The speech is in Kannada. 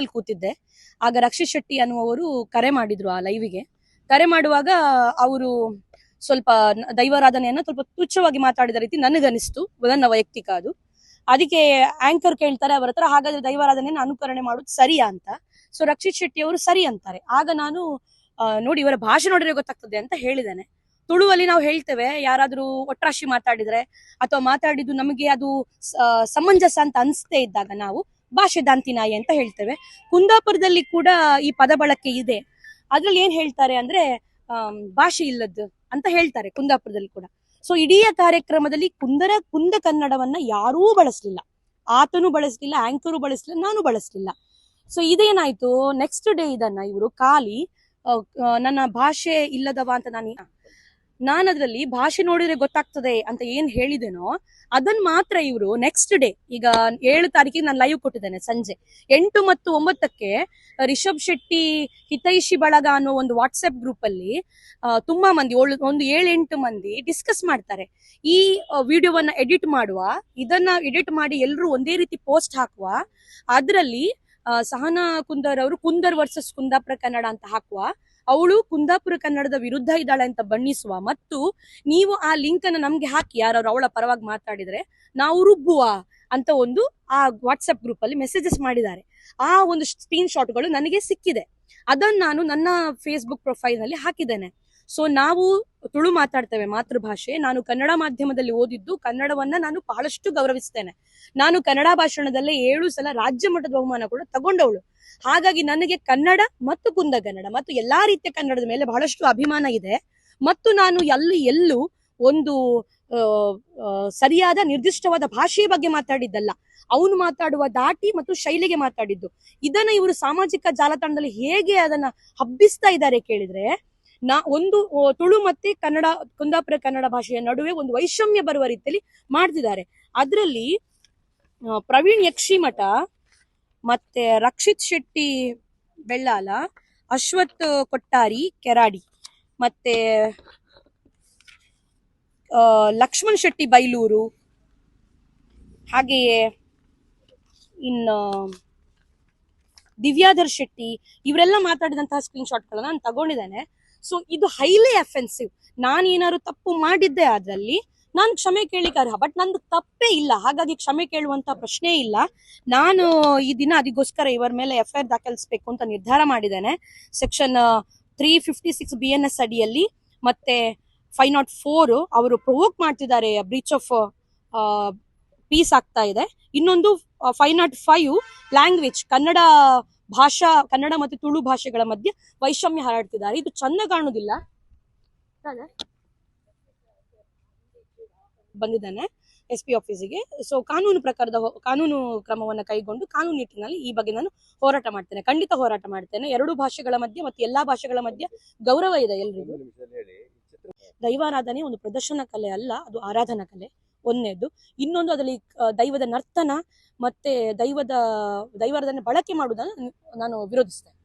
ಅಲ್ಲಿ ಕೂತಿದ್ದೆ. ಆಗ ರಕ್ಷಿತ್ ಶೆಟ್ಟಿ ಅನ್ನುವರು ಕರೆ ಮಾಡಿದ್ರು ಆ ಲೈವಿಗೆ ಕರೆ ಮಾಡುವಾಗ ಅವರು ಸ್ವಲ್ಪ ದೈವಾರಾಧನೆಯನ್ನ ಸ್ವಲ್ಪ ತುಚ್ಛವಾಗಿ ಮಾತಾಡಿದ ರೀತಿ ನನಗನಿಸ್ತು. ನನ್ನ ವೈಯಕ್ತಿಕ ಅದು. ಅದಕ್ಕೆ ಆಂಕರ್ ಕೇಳ್ತಾರೆ, ಅವರ ಹತ್ರ ಹಾಗಾದ್ರೆ ದೈವಾರಾಧನೆಯನ್ನು ಅನುಕರಣೆ ಮಾಡೋದು ಸರಿಯಾ ಅಂತ. ಸೊ ರಕ್ಷಿತ್ ಶೆಟ್ಟಿ ಅವರು ಸರಿ ಅಂತಾರೆ. ಆಗ ನಾನು ನೋಡಿ ಇವರ ಭಾಷೆ ನೋಡಿದ್ರೆ ಗೊತ್ತಾಗ್ತದೆ ಅಂತ ಹೇಳಿದ್ದೇನೆ. ತುಳುವಲ್ಲಿ ನಾವು ಹೇಳ್ತೇವೆ, ಯಾರಾದ್ರೂ ಒಟ್ರಾಶಿ ಮಾತಾಡಿದ್ರೆ ಅಥವಾ ಮಾತಾಡಿದ್ದು ನಮಗೆ ಅದು ಸಮಂಜಸ ಅಂತ ಅನಿಸ್ತೇ ಇದ್ದಾಗ ನಾವು ಭಾಷೆ ದಾಂತಿನಾಯಿ ಅಂತ ಹೇಳ್ತೇವೆ. ಕುಂದಾಪುರದಲ್ಲಿ ಕೂಡ ಈ ಪದ ಬಳಕೆ ಇದೆ. ಅದ್ರಲ್ಲಿ ಏನ್ ಹೇಳ್ತಾರೆ ಅಂದ್ರೆ ಭಾಷೆ ಇಲ್ಲದ್ದು ಅಂತ ಹೇಳ್ತಾರೆ ಕುಂದಾಪುರದಲ್ಲಿ ಕೂಡ. ಸೊ ಇಡೀ ಕಾರ್ಯಕ್ರಮದಲ್ಲಿ ಕುಂದರ, ಕುಂದ ಕನ್ನಡವನ್ನ ಯಾರೂ ಬಳಸಲಿಲ್ಲ. ಆತನು ಬಳಸಲಿಲ್ಲ, ಆಂಕರು ಬಳಸಲಿಲ್ಲ, ನಾನು ಬಳಸಲಿಲ್ಲ. ಸೊ ಇದೇನಾಯ್ತು? ನೆಕ್ಸ್ಟ್ ಡೇ ಇದನ್ನ ಇವರು ಖಾಲಿ ನನ್ನ ಭಾಷೆ ಇಲ್ಲದವ ಅಂತ ನಾನು ನಾನು ಅದರಲ್ಲಿ ಭಾಷೆ ನೋಡಿದ್ರೆ ಗೊತ್ತಾಗ್ತದೆ ಅಂತ ಏನ್ ಹೇಳಿದೆನೋ ಅದನ್ನ ಮಾತ್ರ ಇವರು ನೆಕ್ಸ್ಟ್ ಡೇ ಈಗ ಏಳು ತಾರೀಕಿಗೆ ನಾನು ಲೈವ್ ಕೊಟ್ಟಿದ್ದೇನೆ ಸಂಜೆ. ಎಂಟು ಮತ್ತು ಒಂಬತ್ತಕ್ಕೆ ರಿಷಬ್ ಶೆಟ್ಟಿ, ಹಿತೈಷಿ ಬಳಗ ಅನ್ನೋ ಒಂದು ವಾಟ್ಸ್ಆಪ್ ಗ್ರೂಪ್ ಅಲ್ಲಿ ತುಂಬಾ ಮಂದಿ, ಏಳು- ಒಂದು ಏಳೆಂಟು ಮಂದಿ ಡಿಸ್ಕಸ್ ಮಾಡ್ತಾರೆ. ಈ ವಿಡಿಯೋವನ್ನ ಎಡಿಟ್ ಮಾಡುವ, ಇದನ್ನ ಎಡಿಟ್ ಮಾಡಿ ಎಲ್ಲರೂ ಒಂದೇ ರೀತಿ ಪೋಸ್ಟ್ ಹಾಕುವ, ಅದರಲ್ಲಿ ಸಹನಾ ಕುಂದರ್ ಅವರು ಕುಂದರ್ ವರ್ಸಸ್ ಕುಂದಾಪುರ ಕನ್ನಡ ಅಂತ ಹಾಕುವ ಅವಳು ಕುಂದಾಪುರ ಕನ್ನಡದ ವಿರುದ್ಧ ಇದ್ದಾಳೆ ಅಂತ ಬಣ್ಣಿಸುವ ಮತ್ತು ನೀವು ಆ ಲಿಂಕ್ ಅನ್ನ ನಮ್ಗೆ ಹಾಕಿ ಯಾರು ಅವಳ ಪರವಾಗಿ ಮಾತಾಡಿದ್ರೆ ನಾವು ರುಬ್ಬುವ ಅಂತ ಒಂದು ಆ ವಾಟ್ಸ್ಆಪ್ ಗ್ರೂಪ್ ಅಲ್ಲಿ ಮೆಸೇಜಸ್ ಮಾಡಿದ್ದಾರೆ. ಆ ಒಂದು ಸ್ಕ್ರೀನ್ ಶಾಟ್ಗಳು ನನಗೆ ಸಿಕ್ಕಿದೆ. ಅದನ್ನ ನಾನು ನನ್ನ ಫೇಸ್ಬುಕ್ ಪ್ರೊಫೈಲ್ನಲ್ಲಿ ಹಾಕಿದ್ದೇನೆ. ಸೊ ನಾವು ತುಳು ಮಾತಾಡ್ತೇವೆ ಮಾತೃಭಾಷೆ. ನಾನು ಕನ್ನಡ ಮಾಧ್ಯಮದಲ್ಲಿ ಓದಿದ್ದು ಕನ್ನಡವನ್ನ ನಾನು ಬಹಳಷ್ಟು ಗೌರವಿಸ್ತೇನೆ. ನಾನು ಕನ್ನಡ ಭಾಷಣದಲ್ಲೇ ಏಳು ಸಲ ರಾಜ್ಯ ಮಟ್ಟದ ಬಹುಮಾನ ಕೂಡ ತಗೊಂಡವಳು. ಹಾಗಾಗಿ ನನಗೆ ಕನ್ನಡ ಮತ್ತು ಕುಂದಗನ್ನಡ ಮತ್ತು ಎಲ್ಲಾ ರೀತಿಯ ಕನ್ನಡದ ಮೇಲೆ ಬಹಳಷ್ಟು ಅಭಿಮಾನ ಇದೆ. ಮತ್ತು ನಾನು ಎಲ್ಲಿ ಎಲ್ಲೂ ಒಂದು ಸರಿಯಾದ ನಿರ್ದಿಷ್ಟವಾದ ಭಾಷೆಯ ಬಗ್ಗೆ ಮಾತಾಡಿದ್ದಲ್ಲ. ಅವನು ಮಾತಾಡುವ ದಾಟಿ ಮತ್ತು ಶೈಲಿಗೆ ಮಾತಾಡಿದ್ದು. ಇದನ್ನ ಇವರು ಸಾಮಾಜಿಕ ಜಾಲತಾಣದಲ್ಲಿ ಹೇಗೆ ಅದನ್ನ ಹಬ್ಬಿಸ್ತಾ ಇದ್ದಾರೆ ಕೇಳಿದ್ರೆ ನಾ ಒಂದು ತುಳು ಮತ್ತೆ ಕನ್ನಡ, ಕುಂದಾಪುರ ಕನ್ನಡ ಭಾಷೆಯ ನಡುವೆ ಒಂದು ವೈಷಮ್ಯ ಬರುವ ರೀತಿಯಲ್ಲಿ ಮಾಡ್ತಿದ್ದಾರೆ. ಅದರಲ್ಲಿ ಪ್ರವೀಣ್ ಯಕ್ಷಿಮಠ ಮತ್ತೆ ರಕ್ಷಿತ್ ಶೆಟ್ಟಿ ಬೆಳ್ಳಾಲ ಅಶ್ವತ್ ಕೊಟ್ಟಾರಿ ಕೆರಾಡಿ ಮತ್ತೆ ಲಕ್ಷ್ಮಣ್ ಶೆಟ್ಟಿ ಬೈಲೂರು ಹಾಗೆಯೇ ಇನ್ನು ದಿವ್ಯಾಧರ್ ಶೆಟ್ಟಿ, ಇವರೆಲ್ಲ ಮಾತಾಡಿದಂತಹ ಸ್ಕ್ರೀನ್ ಶಾಟ್ಗಳನ್ನ ನಾನು ತಗೊಂಡಿದ್ದೇನೆ. ಸೊ ಇದು ಹೈಲಿ ಎಫೆನ್ಸಿವ್ ನಾನು ಏನಾದ್ರು ತಪ್ಪು ಮಾಡಿದ್ದೆ ಅದರಲ್ಲಿ ನಾನು ಕ್ಷಮೆ ಕೇಳಿಕ್ಕೆ ಅರ್ಹ. ಬಟ್ ನಂದು ತಪ್ಪೇ ಇಲ್ಲ. ಹಾಗಾಗಿ ಕ್ಷಮೆ ಕೇಳುವಂತ ಪ್ರಶ್ನೆ ಇಲ್ಲ. ನಾನು ಈ ದಿನ ಅದಕ್ಕೋಸ್ಕರ ಇವರ ಮೇಲೆ ಎಫ್ ಐ ದಾಖಲಿಸಬೇಕು ಅಂತ ನಿರ್ಧಾರ ಮಾಡಿದ್ದೇನೆ. Section three fifty six B N S ಅಡಿಯಲ್ಲಿ ಮತ್ತೆ ಫೈವ್ ನಾಟ್ ಫೋರ್ ಅವರು ಪ್ರೊವೋಕ್ ಮಾಡ್ತಿದ್ದಾರೆ ಬ್ರೀಚ್ ಆಫ್ ಪೀಸ್ ಆಗ್ತಾ ಇದೆ. ಇನ್ನೊಂದು five nought five language Kannada ಭಾಷಾ, ಕನ್ನಡ ಮತ್ತು ತುಳು ಭಾಷೆಗಳ ಮಧ್ಯೆ ವೈಷಮ್ಯ ಹರಡ್ತಿದ್ದಾರೆ. ಇದು ಚಂದ ಕಾಣುವುದಿಲ್ಲ? ಬಂದಿದ್ದಾನೆ ಎಸ್ ಪಿ ಆಫೀಸಿಗೆ ಸೊ ಕಾನೂನು ಪ್ರಕಾರದ ಕಾನೂನು ಕ್ರಮವನ್ನು ಕೈಗೊಂಡು ಕಾನೂನು ನಿಟ್ಟಿನಲ್ಲಿ ಈ ಬಗ್ಗೆ ನಾನು ಹೋರಾಟ ಮಾಡ್ತೇನೆ. ಖಂಡಿತ ಹೋರಾಟ ಮಾಡ್ತೇನೆ. ಎರಡು ಭಾಷೆಗಳ ಮಧ್ಯೆ ಮತ್ತು ಎಲ್ಲಾ ಭಾಷೆಗಳ ಮಧ್ಯೆ ಗೌರವ ಇದೆ ಎಲ್ರಿಗೂ. ದೈವಾರಾಧನೆ ಒಂದು ಪ್ರದರ್ಶನ ಕಲೆ ಅಲ್ಲ, ಅದು ಆರಾಧನಾ ಕಲೆ. ಒಂದನೇದು. ಇನ್ನೊಂದು ಅದರಲ್ಲಿ ದೈವದ ನರ್ತನ ಮತ್ತೆ ದೈವದ ದೈವಾರಾಧನೆ ಬಳಕೆ ಮಾಡುವುದನ್ನು ನಾನು ವಿರೋಧಿಸ್ತೇನೆ.